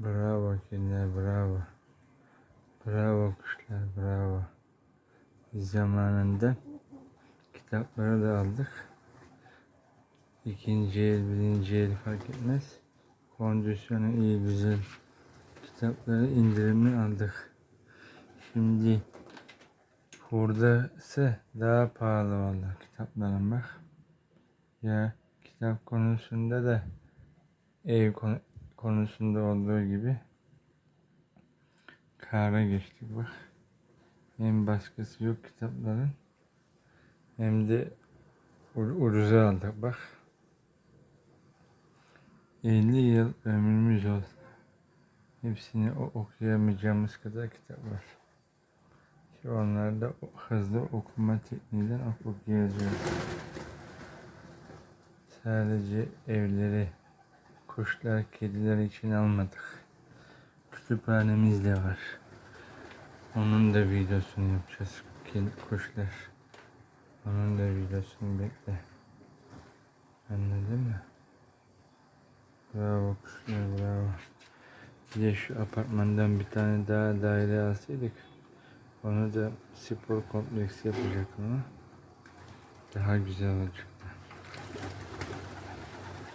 Bravo kediler bravo. Bravo kuşlar bravo. Zamanında kitapları da aldık. İkinci el, birinci el fark etmez. Kondisyonu iyi, güzel. Kitapları indirimli aldık. Şimdi burada ise daha pahalı vallahi kitapların bak. Ya kitap konusunda da ev konu- konusunda olduğu gibi kâra geçtik bak. Hem baskısı yok kitapların hem de ur- ucuza aldık bak. 50 yıl ömrümüz olsa hepsini o- okuyamayacağımız kadar kitap var. Şu onlarda o- hızlı okuma tekniğinden ok- okuyacağız. Sadece evleri, kuşlar, kediler için almadık. Kütüphanemiz de var. Onun da videosunu yapacağız. Kedi, kuşlar. Onun da videosunu bekle. Anladın mı? Bravo kuşlar bravo. Bir de şu apartmandan bir tane daha daire alsaydık. Onu da spor kompleksi yapacak ama daha güzel olacaktı.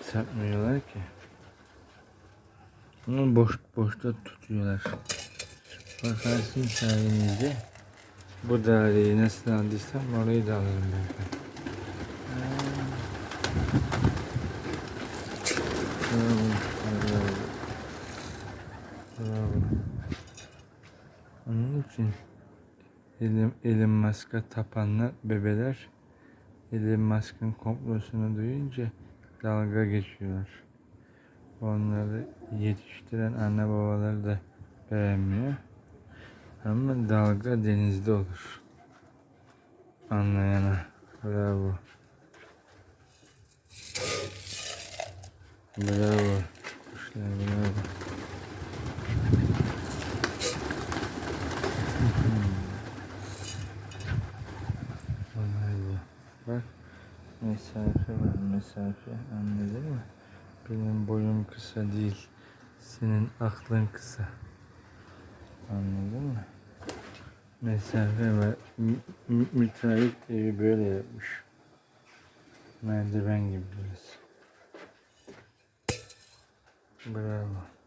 Satmıyorlar ki. Ama boş boşta tutuyorlar. Bakarsın sayenizde bu daireyi nasıl aldıysam orayı da alırım belki. Onun için Elon, Elon Musk'a tapanlar bebeler Elon Musk'ın komplosunu duyunca dalga geçiyorlar. Onları yetiştiren anne babaları da beğenmiyor. Ama dalga denizde olur. Anlayana. Bravo. Bravo. Kuşlar bravo. Vallahi bu. Bak mesafe var mesafe anladın mı? Benim boyum kısa değil. Senin aklın kısa. Anladın mı? Mesafe mü- müteahhit evi böyle yapmış. Merdiven gibi burası. Bravo.